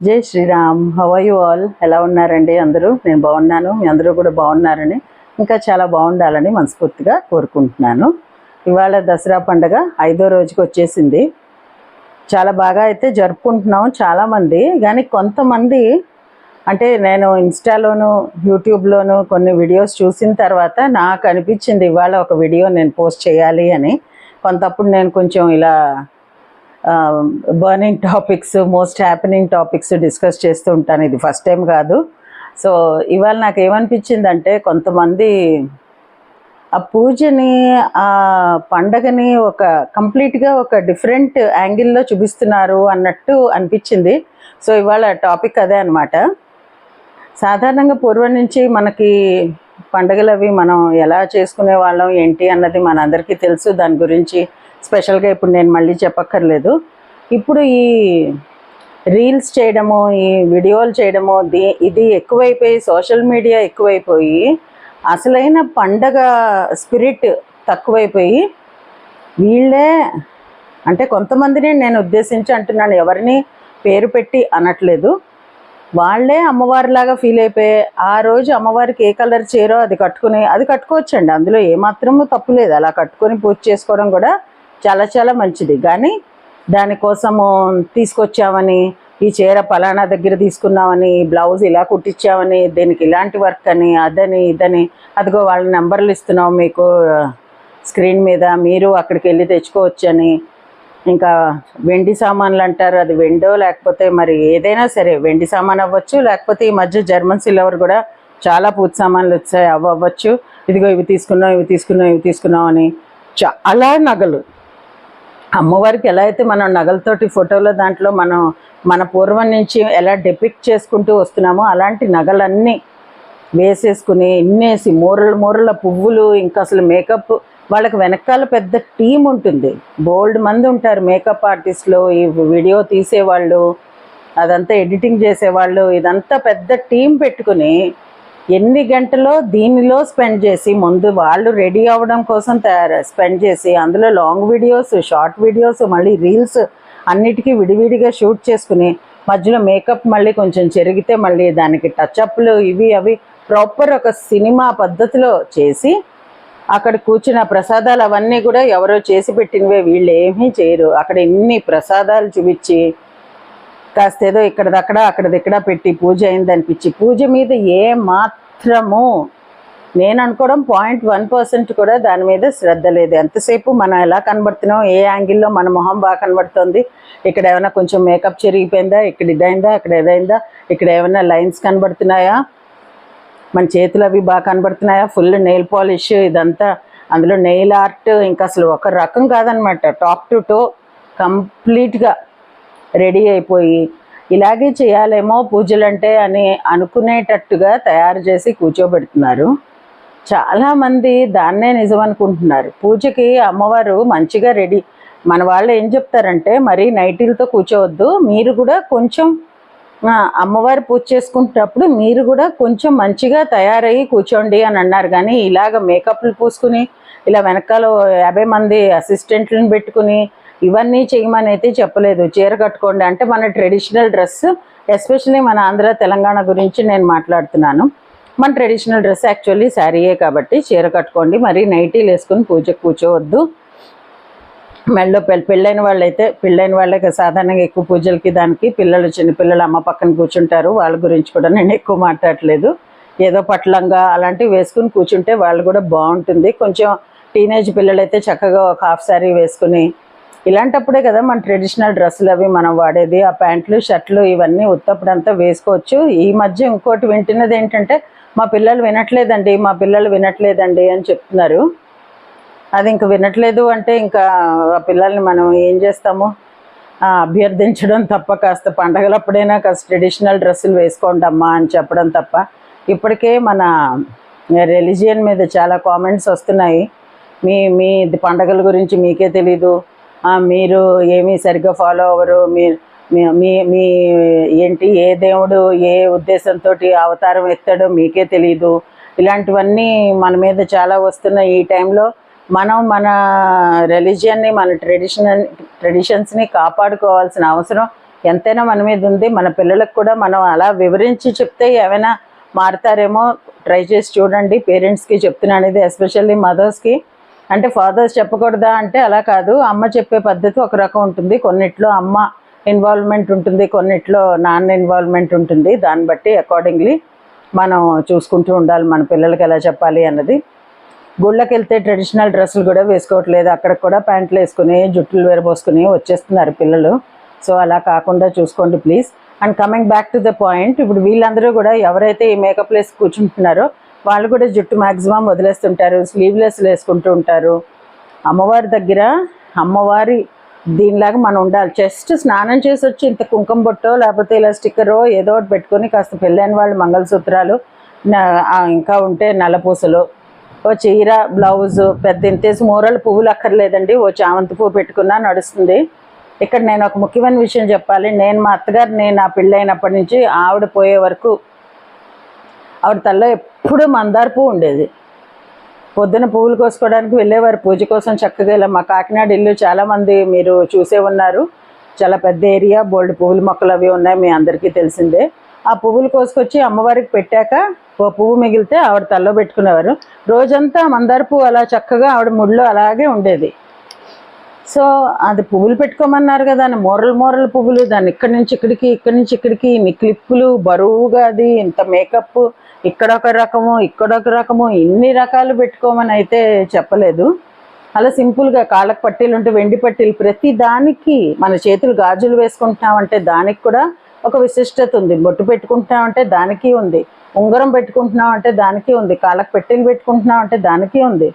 జై Sriram. Have all ఎలా ఉన్నారండి అందరూ? నేను బాగున్నాను. మీ అందరూ కూడా బాగున్నారని ఇంకా చాలా బాగుండాలని మనస్ఫూర్తిగా కోరుకుంటున్నాను. ఇవాళ దసరా పండగ ఐదో రోజుకి వచ్చేసింది. చాలా బాగా అయితే జరుపుకుంటున్నాం చాలామంది. కానీ కొంతమంది అంటే నేను ఇన్స్టాలోను యూట్యూబ్లోను కొన్ని వీడియోస్ చూసిన తర్వాత నాకు అనిపించింది ఇవాళ ఒక వీడియో నేను పోస్ట్ చేయాలి అని. కొంతప్పుడు నేను కొంచెం ఇలా burning topics most happening topics discuss చేస్తూ ఉంటాను. ఇది ఫస్ట్ టైం కాదు. సో ఇవాళ నాకు ఏమనిపించిందంటే కొంతమంది ఆ పూజని ఆ పండగని ఒక కంప్లీట్గా ఒక డిఫరెంట్ యాంగిల్లో చూపిస్తున్నారు అన్నట్టు అనిపించింది. సో ఇవాళ టాపిక్ అదే అనమాట సాధారణంగా పూర్వం నుంచి మనకి పండగలు అవి మనం ఎలా చేసుకునే వాళ్ళం ఏంటి అన్నది మనందరికీ తెలుసు. దాని గురించి స్పెషల్గా ఇప్పుడు నేను మళ్ళీ చెప్పక్కర్లేదు. ఇప్పుడు ఈ రీల్స్ చేయడము ఈ వీడియోలు చేయడము దీ ఇది ఎక్కువైపోయి సోషల్ మీడియా ఎక్కువైపోయి అసలైన పండగ స్పిరిట్ తక్కువైపోయి వీళ్ళే అంటే కొంతమందిని నేను ఉద్దేశించి అంటున్నాను ఎవరిని పేరు పెట్టి అనట్లేదు. వాళ్ళే అమ్మవారిలాగా ఫీల్ అయిపోయి ఆ రోజు అమ్మవారికి ఏ కలర్ చీరో అది కట్టుకుని అది కట్టుకోవచ్చండి. అందులో ఏమాత్రము తప్పు లేదు. అలా కట్టుకొని పూజ చేసుకోవడం కూడా చాలా చాలా మంచిది. కానీ దానికోసము తీసుకొచ్చామని ఈ చీర పలానా దగ్గర తీసుకున్నామని బ్లౌజ్ ఇలా కుట్టించామని దీనికి ఇలాంటి వర్క్ అని అదని ఇదని అదిగో వాళ్ళ నెంబర్లు ఇస్తున్నాం మీకు స్క్రీన్ మీద మీరు అక్కడికి వెళ్ళి తెచ్చుకోవచ్చని ఇంకా వెండి సామాన్లు అంటారు అది వెండో లేకపోతే మరి ఏదైనా సరే వెండి సామాన్ అవ్వచ్చు లేకపోతే ఈ మధ్య జర్మన్ సిల్వర్ కూడా చాలా పూజ సామాన్లు వచ్చాయి అవి అవ్వచ్చు. ఇదిగో ఇవి తీసుకున్నాం ఇవి తీసుకున్నాం ఇవి తీసుకున్నాం అని చాలా నగలు. అమ్మవారికి ఎలా అయితే మనం నగలతోటి ఫోటోలో దాంట్లో మనం మన పూర్వం నుంచి ఎలా డెపిక్ట్ చేసుకుంటూ వస్తున్నామో అలాంటి నగలన్నీ వేసేసుకుని ఇన్నేసి మూరల మూరల పువ్వులు ఇంకా అసలు మేకప్ వాళ్ళకి వెనకాల పెద్ద టీం ఉంటుంది. బోల్డ్ మంది ఉంటారు మేకప్ ఆర్టిస్టులు ఈ వీడియో తీసేవాళ్ళు అదంతా ఎడిటింగ్ చేసేవాళ్ళు ఇదంతా పెద్ద టీం పెట్టుకుని ఎన్ని గంటలో దీనిలో స్పెండ్ చేసి ముందు వాళ్ళు రెడీ అవ్వడం కోసం తయారు స్పెండ్ చేసి అందులో లాంగ్ వీడియోస్ షార్ట్ వీడియోస్ మళ్ళీ రీల్స్ అన్నిటికీ విడివిడిగా షూట్ చేసుకుని మధ్యలో మేకప్ మళ్ళీ కొంచెం చెరిగితే మళ్ళీ దానికి టచ్అప్లు ఇవి అవి ప్రాపర్ ఒక సినిమా పద్ధతిలో చేసి అక్కడ కూర్చున్న ప్రసాదాలు అవన్నీ కూడా ఎవరో చేసి పెట్టినవే వీళ్ళు ఏమీ చేయరు. అక్కడ ఎన్ని ప్రసాదాలు చూపించి కాస్త ఏదో ఇక్కడదక్కడ అక్కడదిక్కడ పెట్టి పూజ అయింది అనిపించి పూజ మీద ఏ మాత్రము నేను అనుకోవడం పాయింట్ వన్ పర్సెంట్ కూడా దాని మీద శ్రద్ధ లేదు. ఎంతసేపు మనం ఎలా కనబడుతున్నాం ఏ యాంగిల్లో మన మొహం బాగా కనబడుతుంది ఇక్కడ ఏమైనా కొంచెం మేకప్ చెరిగిపోయిందా ఇక్కడ ఇదైందా ఇక్కడ ఇదైందా ఇక్కడ ఏమైనా లైన్స్ కనబడుతున్నాయా మన చేతులు అవి బాగా కనబడుతున్నాయా? ఫుల్ నెయిల్ పాలిష్ ఇదంతా. అందులో నెయిల్ ఆర్ట్ ఇంకా అసలు ఒక రకం కాదనమాట. టాప్ టు టో కంప్లీట్గా రెడీ అయిపోయి. ఇలాగే చేయాలేమో పూజలంటే అని అనుకునేటట్టుగా తయారు చేసి కూర్చోబెడుతున్నారు. చాలామంది దాన్నే నిజం అనుకుంటున్నారు. పూజకి అమ్మవారు మంచిగా రెడీ. మన వాళ్ళు ఏం చెప్తారంటే మరి నైటీలతో కూర్చోవద్దు. మీరు కూడా కొంచెం అమ్మవారి పూజ చేసుకుంటున్నప్పుడు మీరు కూడా కొంచెం మంచిగా తయారయ్యి కూర్చోండి అని అన్నారు. కానీ ఇలాగ మేకప్లు పూసుకుని ఇలా వెనకాల యాభై మంది అసిస్టెంట్లను పెట్టుకుని ఇవన్నీ చేయమని అయితే చెప్పలేదు. చీర కట్టుకోండి అంటే మన ట్రెడిషనల్ డ్రెస్ ఎస్పెషల్లీ మన ఆంధ్ర తెలంగాణ గురించి నేను మాట్లాడుతున్నాను. మన ట్రెడిషనల్ డ్రెస్ యాక్చువల్లీ శారీయే కాబట్టి చీర కట్టుకోండి. మరి నైటీలు వేసుకుని పూజకు కూర్చోవద్దు. మెళ్ళో పెళ్ళి పెళ్ళైన వాళ్ళైతే పెళ్ళైన వాళ్ళకి సాధారణంగా ఎక్కువ పూజలకి దానికి పిల్లలు చిన్నపిల్లలు అమ్మ పక్కన కూర్చుంటారు. వాళ్ళ గురించి కూడా నేను ఎక్కువ మాట్లాడట్లేదు ఏదో పట్లంగా అలాంటివి వేసుకుని కూర్చుంటే వాళ్ళు కూడా బాగుంటుంది. కొంచెం టీనేజ్ పిల్లలైతే చక్కగా ఒక హాఫ్ శారీ వేసుకుని ఇలాంటప్పుడే కదా మన ట్రెడిషనల్ డ్రెస్సులు అవి మనం వాడేది. ఆ ప్యాంట్లు షర్ట్లు ఇవన్నీ ఉత్తప్పుడంతా వేసుకోవచ్చు. ఈ మధ్య ఇంకోటి వింటున్నది ఏంటంటే మా పిల్లలు వినట్లేదండి మా పిల్లలు వినట్లేదండి అని చెప్తున్నారు. అది ఇంక వినట్లేదు అంటే ఇంకా ఆ పిల్లల్ని మనం ఏం చేస్తాము? అభ్యర్థించడం తప్ప కాస్త పండగలప్పుడైనా కాస్త ట్రెడిషనల్ డ్రెస్సులు వేసుకోండి అమ్మా అని చెప్పడం తప్ప. ఇప్పటికే మన రిలీజియన్ మీద చాలా కామెంట్స్ వస్తున్నాయి. మీ మీ పండగల గురించి మీకే తెలీదు. మీరు ఏమీ సరిగ్గా ఫాలో అవ్వరు. మీరు మీ- మీ మీ ఏంటి ఏ దేవుడు ఏ ఉద్దేశంతో అవతారం ఎత్తాడో మీకే తెలీదు. ఇలాంటివన్నీ మన మీద చాలా వస్తున్నాయి. ఈ టైంలో మనం మన రిలీజియన్ని మన ట్రెడిషన్ ట్రెడిషన్స్ని కాపాడుకోవాల్సిన అవసరం ఎంతైనా మన మీద ఉంది. మన పిల్లలకు కూడా మనం అలా వివరించి చెప్తే ఏమైనా మారుతారేమో ట్రై చేసి చూడండి. పేరెంట్స్కి చెప్తున్నాను ఇది ఎస్పెషల్లీ మదర్స్కి అంటే ఫాదర్స్ చెప్పకూడదా అంటే అలా కాదు. అమ్మ చెప్పే పద్ధతి ఒక రకం ఉంటుంది. కొన్నిట్లో అమ్మ ఇన్వాల్వ్మెంట్ ఉంటుంది. కొన్నిట్లో నాన్న ఇన్వాల్వ్మెంట్ ఉంటుంది. దాన్ని బట్టి అకార్డింగ్లీ మనం చూసుకుంటూ ఉండాలి. మన పిల్లలకి ఎలా చెప్పాలి అన్నది. గుళ్ళకి వెళ్తే ట్రెడిషనల్ డ్రెస్సులు కూడా వేసుకోవట్లేదు. అక్కడ కూడా ప్యాంట్లు వేసుకుని జుట్టులు వేరబోసుకుని వచ్చేస్తున్నారు పిల్లలు. సో అలా కాకుండా చూసుకోండి please and coming back to the point ఇప్పుడు వీళ్ళందరూ కూడా ఎవరైతే ఈ మేకప్ వేసి కూర్చుంటున్నారో వాళ్ళు కూడా జుట్టు మ్యాక్సిమం వదిలేస్తుంటారు స్లీవ్లెస్ వేసుకుంటూ ఉంటారు. అమ్మవారి దగ్గర అమ్మవారి దీనిలాగా మనం ఉండాలి. జస్ట్ స్నానం చేసి వచ్చి ఇంత కుంకుమ బొట్టో లేకపోతే ఇలా స్టిక్కరో ఏదో ఒకటి పెట్టుకొని కాస్త పెళ్ళైన వాళ్ళు మంగళసూత్రాలు ఇంకా ఉంటే నల్లపూసలు ఓ చీర బ్లౌజ్ పెద్ద ఇంతేసి మూరలు పువ్వులు అక్కర్లేదండి. ఓ చామంతి పువ్వు పెట్టుకున్నా నడుస్తుంది. ఇక్కడ నేను ఒక ముఖ్యమైన విషయం చెప్పాలి. నేను మా అత్తగారు నేను నా పెళ్ళైనప్పటి నుంచి ఆవిడ పోయే వరకు ఆవిడ తల్లో ఎప్పుడూ మందార పువ్వు ఉండేది. పొద్దున పువ్వులు కోసుకోవడానికి వెళ్ళేవారు. పూజ కోసం చక్కగా ఇలా మా కాకినాడ ఇల్లు చాలామంది మీరు చూసే ఉన్నారు. చాలా పెద్ద ఏరియా. బోల్డ్ పువ్వుల మొక్కలు అవి ఉన్నాయి. మీ అందరికీ తెలిసిందే. ఆ పువ్వులు కోసుకొచ్చి అమ్మవారికి పెట్టాక ఓ పువ్వు మిగిలితే ఆవిడ తల్లో పెట్టుకునేవారు. రోజంతా మందార పువ్వు అలా చక్కగా ఆవిడ ముడిలో అలాగే ఉండేది. సో అది పువ్వులు పెట్టుకోమన్నారు కదా దాని మూరలు మూరలు పువ్వులు దాన్ని ఇక్కడి నుంచి ఇక్కడికి ఇక్కడి నుంచి ఇక్కడికి ఇన్ని క్లిప్పులు బరువుగా అది ఇంత మేకప్ ఇక్కడ ఒక రకము ఇక్కడ ఒక రకము ఇన్ని రకాలు పెట్టుకోమని అయితే చెప్పలేదు. అలా సింపుల్గా కాళ్ళకు పట్టీలు ఉంటే వెండి పట్టీలు ప్రతి దానికి మన చేతులు గాజులు వేసుకుంటున్నామంటే దానికి కూడా ఒక విశిష్టత ఉంది. బొట్టు పెట్టుకుంటున్నామంటే దానికి ఉంది. ఉంగరం పెట్టుకుంటున్నాం అంటే దానికి ఉంది కాళ్ళకు పెట్టెలు పెట్టుకుంటున్నాం అంటే దానికి ఉంది.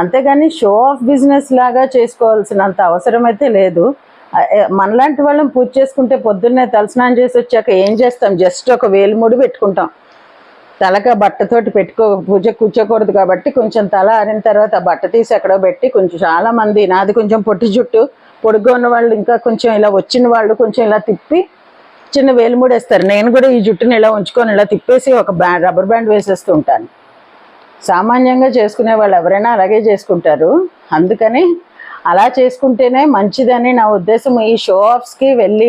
అంతేగాని షో ఆఫ్ బిజినెస్ లాగా చేసుకోవాల్సినంత అవసరం అయితే లేదు మనలాంటి వాళ్ళం పూజ చేసుకుంటే పొద్దున్నే తలస్నానం చేసి వచ్చాక ఏం చేస్తాం? జస్ట్ ఒక వేలిముడి పెట్టుకుంటాం. తలక బట్టతోటి పెట్టుకో పూజ కూర్చోకూడదు కాబట్టి కొంచెం తల ఆరిన తర్వాత బట్ట తీసి ఎక్కడో పెట్టి కొంచెం చాలా మంది నాది కొంచెం పొట్టి జుట్టు పొడుగ్గా ఉన్న వాళ్ళు ఇంకా కొంచెం ఇలా వచ్చిన వాళ్ళు కొంచెం ఇలా తిప్పి చిన్న వేలిముడి వేస్తారు నేను కూడా ఈ జుట్టుని ఇలా ఉంచుకొని ఇలా తిప్పేసి ఒక బ్యాండ్ రబ్బర్ బ్యాండ్ వేసేస్తూ ఉంటాను. సామాన్యంగా చేసుకునే వాళ్ళు ఎవరైనా అలాగే చేసుకుంటారు. అందుకని అలా చేసుకుంటేనే మంచిదని నా ఉద్దేశం. ఈ షో ఆఫ్స్కి వెళ్ళి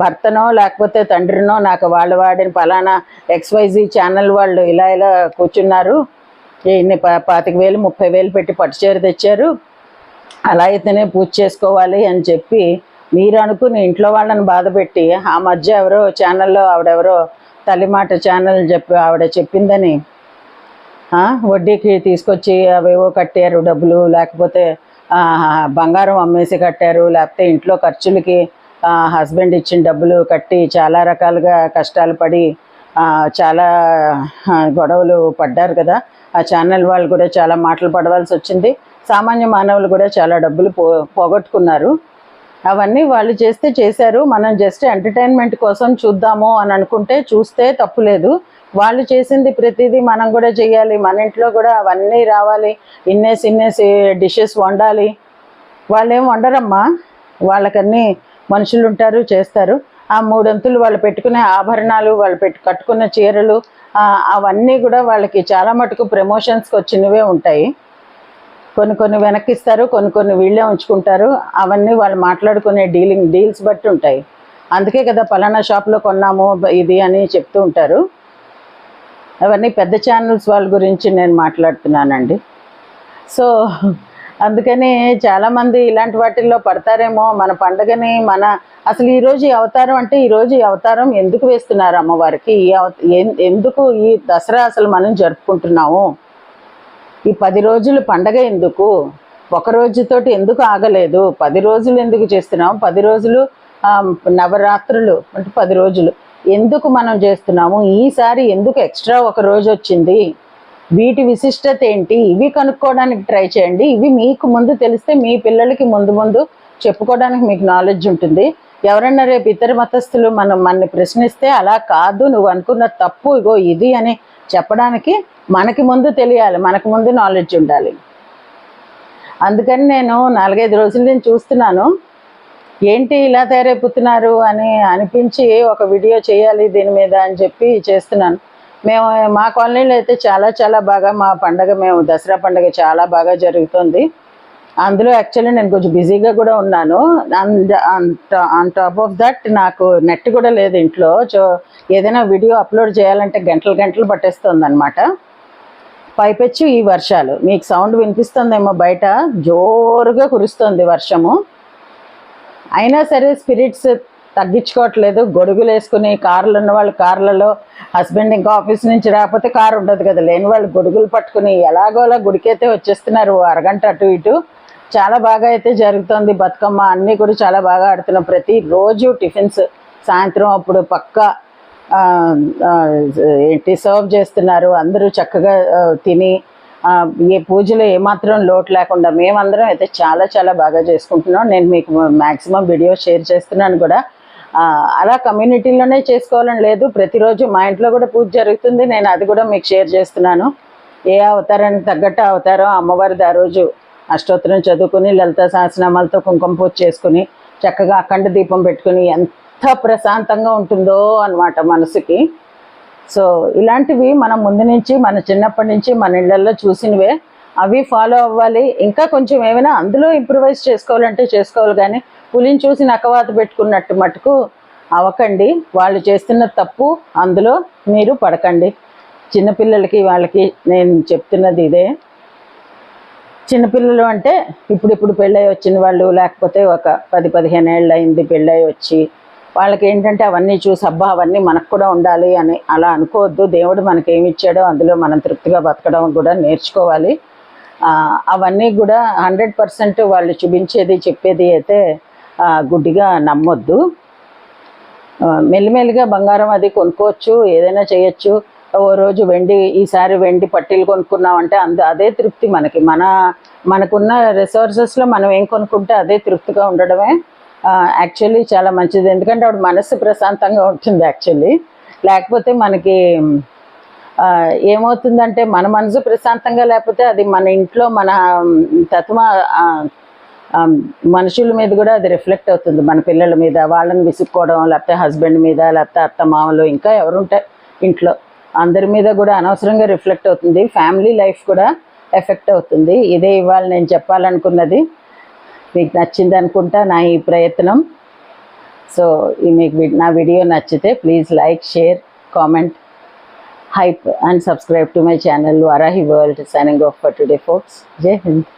భర్తనో లేకపోతే తండ్రినో నాకు వాళ్ళు వాడిన పలానా ఎక్స్వైజీ ఛానల్ వాళ్ళు ఇలా ఇలా కూర్చున్నారు. ఇన్ని పాతిక వేలు ముప్పై వేలు పెట్టి పట్టు చీర తెచ్చారు. అలా అయితేనే పూజ చేసుకోవాలి అని చెప్పి మీరు అనుకుని ఇంట్లో వాళ్ళని బాధపెట్టి ఆ మధ్య ఎవరో ఛానల్లో ఆవిడెవరో తల్లిమాట ఛానల్ చెప్పి ఆవిడ చెప్పిందని వడ్డీకి తీసుకొచ్చి అవేవో కట్టారు డబ్బులు లేకపోతే బంగారం అమ్మేసి కట్టారు లేకపోతే ఇంట్లో ఖర్చులకి హస్బెండ్ ఇచ్చిన డబ్బులు కట్టి చాలా రకాలుగా కష్టాలు పడి చాలా గొడవలు పడ్డారు కదా. ఆ ఛానల్ వాళ్ళు కూడా చాలా మాటలు పడవలసి వచ్చింది. సామాన్య మానవులు కూడా చాలా డబ్బులు పో పోగొట్టుకున్నారు. అవన్నీ వాళ్ళు చేస్తే చేశారు. మనం జస్ట్ ఎంటర్టైన్మెంట్ కోసం చూద్దాము అని అనుకుంటే చూస్తే తప్పులేదు. వాళ్ళు చేసింది ప్రతిదీ మనం కూడా చేయాలి. మన ఇంట్లో కూడా అవన్నీ రావాలి. ఇన్నేసి ఇన్నేసి డిషెస్ వండాలి. వాళ్ళు ఏం వండరమ్మా? వాళ్ళకన్నీ మనుషులు ఉంటారు చేస్తారు. ఆ మూడంతులు వాళ్ళు పెట్టుకునే ఆభరణాలు వాళ్ళు పెట్టు కట్టుకున్న చీరలు అవన్నీ కూడా వాళ్ళకి చాలా మటుకు ప్రమోషన్స్కి వచ్చినవే ఉంటాయి. కొన్ని కొన్ని వెనక్కిస్తారు కొన్ని కొన్ని వీళ్ళే ఉంచుకుంటారు. అవన్నీ వాళ్ళు మాట్లాడుకునే డీలింగ్ డీల్స్ బట్టి ఉంటాయి. అందుకే కదా పలానా షాప్లో కొన్నాము ఇది అని చెప్తూ ఉంటారు. అవన్నీ పెద్ద ఛానల్స్ వాళ్ళ గురించి నేను మాట్లాడుతున్నానండి. సో అందుకని చాలామంది ఇలాంటి వాటిల్లో పడతారేమో మన పండగని మన అసలు ఈరోజు ఈ అవతారం అంటే ఈరోజు ఈ అవతారం ఎందుకు వేస్తున్నారు అమ్మవారికి? ఈ ఎందుకు ఈ దసరా అసలు మనం జరుపుకుంటున్నాము? ఈ పది రోజులు పండగ ఎందుకు? ఒక రోజుతోటి ఎందుకు ఆగలేదు? పది రోజులు ఎందుకు చేస్తున్నాము పది రోజులు నవరాత్రులు అంటే పది రోజులు ఎందుకు మనం చేస్తున్నాము? ఈసారి ఎందుకు ఎక్స్ట్రా ఒక రోజు వచ్చింది? వీటి విశిష్టత ఏంటి? ఇవి కనుక్కోవడానికి ట్రై చేయండి. ఇవి మీకు ముందు తెలిస్తే మీ పిల్లలకి ముందు ముందు చెప్పుకోవడానికి మీకు నాలెడ్జ్ ఉంటుంది. ఎవరన్నా రేపు ఇతర మతస్థులు మనం మనని ప్రశ్నిస్తే అలా కాదు నువ్వు అనుకున్న తప్పు ఇగో ఇది అని చెప్పడానికి మనకి ముందు తెలియాలి మనకు ముందు నాలెడ్జ్ ఉండాలి. అందుకని నేను నాలుగైదు రోజుల నుంచి చూస్తున్నాను ఏంటి ఇలా తయారైపోతున్నారు అని అనిపించి ఒక వీడియో చేయాలి దీని మీద అని చెప్పి చేస్తున్నాను. మేము మా కాలనీలో అయితే చాలా చాలా బాగా మా పండగ మేము దసరా పండగ చాలా బాగా జరుగుతుంది. అందులో యాక్చువల్లీ నేను కొంచెం బిజీగా కూడా ఉన్నాను. ఆన్ టాప్ ఆఫ్ దట్ నాకు నెట్ కూడా లేదు ఇంట్లో. సో ఏదైనా వీడియో అప్లోడ్ చేయాలంటే గంటలు గంటలు పట్టేస్తుంది అనమాట పైపెచ్చు ఈ వర్షాలు. మీకు సౌండ్ వినిపిస్తుందేమో బయట. జోరుగా కురుస్తుంది వర్షము. అయినా సరే స్పిరిట్స్ తగ్గించుకోవట్లేదు. గొడుగులు వేసుకుని కార్లు ఉన్న వాళ్ళు కార్లలో హస్బెండ్ ఇంకా ఆఫీస్ నుంచి రాకపోతే కారు ఉండదు కదా. లేని వాళ్ళు గొడుగులు పట్టుకుని ఎలాగోలా గుడికైతే వచ్చేస్తున్నారు ఓ అరగంట అటు ఇటు. చాలా బాగా అయితే జరుగుతుంది బతుకమ్మ. అన్నీ కూడా చాలా బాగా ఆడుతున్నాం. ప్రతిరోజు టిఫిన్స్ సాయంత్రం అప్పుడు పక్కా ఏంటి సర్వ్ చేస్తున్నారు. అందరూ చక్కగా తిని ఏ పూజలో ఏమాత్రం లోటు లేకుండా మేమందరం అయితే చాలా చాలా బాగా చేసుకుంటున్నాం. నేను మీకు మ్యాక్సిమం వీడియో షేర్ చేస్తున్నాను కూడా. అలా కమ్యూనిటీలోనే చేసుకోవాలని లేదు. ప్రతిరోజు మా ఇంట్లో కూడా పూజ జరుగుతుంది. నేను అది కూడా మీకు షేర్ చేస్తున్నాను. ఏ అవతారానికి తగ్గట్టు అవతారం అమ్మవారిది ఆ రోజు అష్టోత్తరం చదువుకుని లలిత సహస్రనామాలతో కుంకుమ పూజ చేసుకుని చక్కగా అఖండ దీపం పెట్టుకుని ఎంత ప్రశాంతంగా ఉంటుందో అన్నమాట మనసుకి. సో ఇలాంటివి మనం ముందు నుంచి మన చిన్నప్పటి నుంచి మన ఇళ్ళల్లో చూసినవే. అవి ఫాలో అవ్వాలి. ఇంకా కొంచెం ఏమైనా అందులో ఇంప్రూవైజ్ చేసుకోవాలంటే చేసుకోవాలి కానీ పులిని చూసి నకవాత పెట్టుకున్నట్టు మటుకు అవ్వకండి వాళ్ళు చేస్తున్న తప్పు అందులో మీరు పడకండి. చిన్నపిల్లలకి వాళ్ళకి నేను చెప్తున్నది ఇదే. చిన్నపిల్లలు అంటే ఇప్పుడు ఇప్పుడు పెళ్ళై వచ్చిన వాళ్ళు లేకపోతే ఒక పది పదిహేను ఏళ్ళు అయింది పెళ్ళై వచ్చి వాళ్ళకి ఏంటంటే అవన్నీ చూసి అబ్బా అవన్నీ మనకు కూడా ఉండాలి అని అలా అనుకోవద్దు. దేవుడు మనకి ఏమి ఇచ్చాడో అందులో మనం తృప్తిగా బతకడం కూడా నేర్చుకోవాలి. అవన్నీ కూడా హండ్రెడ్ పర్సెంట్ వాళ్ళు చూపించేది చెప్పేది అయితే గుడ్డిగా నమ్మొద్దు. మెల్లిమెల్లిగా బంగారం అది కొనుక్కోవచ్చు ఏదైనా చేయొచ్చు. ఓ రోజు వెండి ఈసారి వెండి పట్టీలు కొనుక్కున్నామంటే అంద అదే తృప్తి మనకి. మన మనకున్న రిసోర్సెస్లో మనం ఏం కొనుక్కుంటే అదే తృప్తిగా ఉండడమే యాక్చువల్లీ చాలా మంచిది. ఎందుకంటే ఆవిడ మనసు ప్రశాంతంగా ఉంటుంది యాక్చువల్లీ లేకపోతే మనకి ఏమవుతుందంటే మన మనసు ప్రశాంతంగా లేకపోతే అది మన ఇంట్లో మన తత్వ మనుషుల మీద కూడా అది రిఫ్లెక్ట్ అవుతుంది. మన పిల్లల మీద వాళ్ళని విసుక్కోవడం లేకపోతే హస్బెండ్ మీద లేకపోతే అత్త మామలు ఇంకా ఎవరుంటాయి ఇంట్లో. అందరి మీద కూడా అనవసరంగా రిఫ్లెక్ట్ అవుతుంది. ఫ్యామిలీ లైఫ్ కూడా ఎఫెక్ట్ అవుతుంది. ఇదే ఇవాళ నేను చెప్పాలనుకున్నది. మీకు నచ్చింది అనుకుంటా నా ఈ ప్రయత్నం. సో ఈ మీకు నా వీడియో నచ్చితే please like share comment hype and subscribe to my channel Varahi world signing off for today folks Jai Hind.